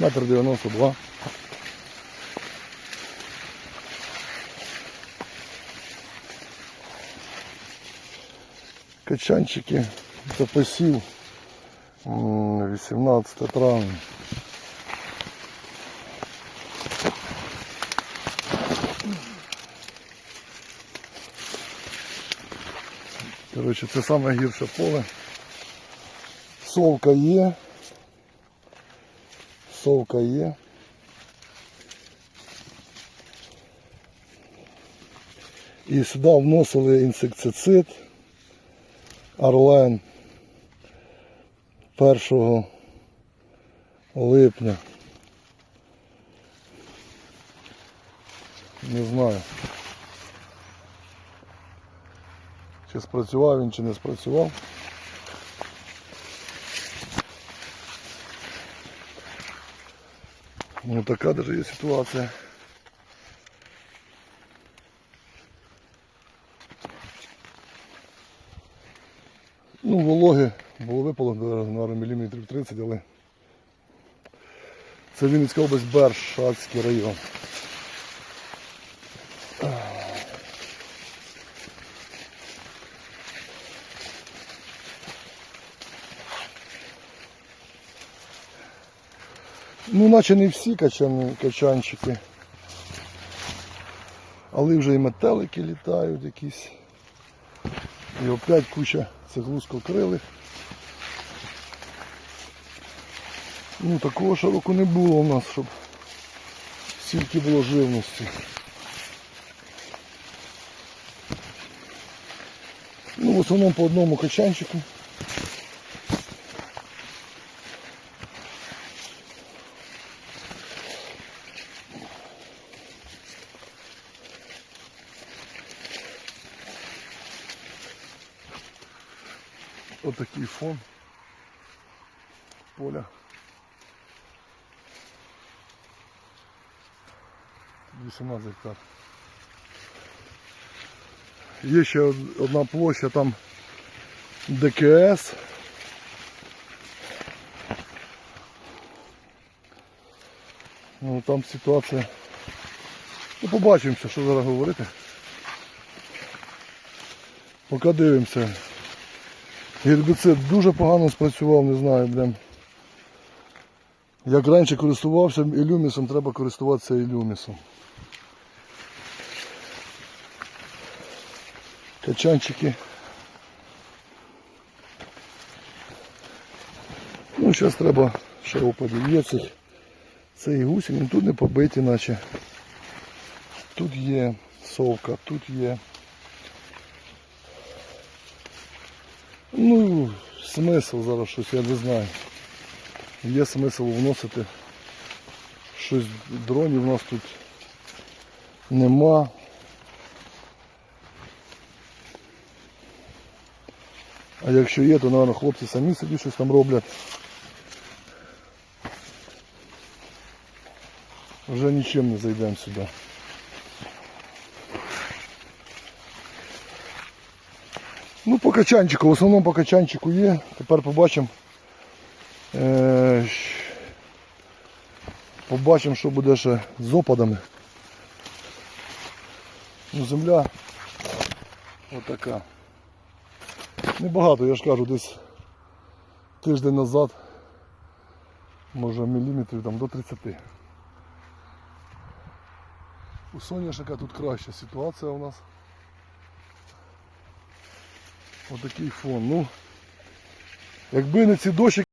Метр 92. Качанчики це посів м, 18 травня. Коротше, це саме гірше поле. Совка є. Совка є. І сюди вносили інсектицид Орлен 1 липня. Не знаю. Чи спрацював він, чи не спрацював. Ну така даже є ситуація. Ну, вологи було випало, наверное, міліметрів 30, але це Вінницька область Бершацький район. Ну, наче не всі качани, качанчики. Але вже і метелики літають якісь. І опять куча цих лускокрилих. Ну такого широко не було у нас, щоб стільки було живності. Ну, в основному по одному качанчику. Отакий фон поля. Вісімнадцять гектар. Є ще одна площа там ДКС. Ну, там ситуація. Ну, побачимося, що зараз говорити. Поки дивимося. Гербіцид дуже погано спрацював, не знаю, блин. Як раніше користувався ілюмісом, треба користуватися ілюмісом. Качанчики. Ну, зараз треба ще опадів. Цей гусінь, тут не побиті, наче. Тут є совка, тут є. Ну, смисл зараз щось, я не знаю. Є смисл вносити. Щось дронів у нас тут нема. А якщо є, то, мабуть, хлопці самі собі щось там роблять. Вже нічим не зайдемо сюди. Ну, по качанчику, в основному по качанчику є. Тепер побачимо. Е, побачимо, що буде ще з опадами. Ну, земля отака. Небагато, я ж кажу, десь тиждень назад, може міліметрів там до 30. У соняшника тут краща ситуація у нас. Отакий фон. Ну, якби не ці дощі,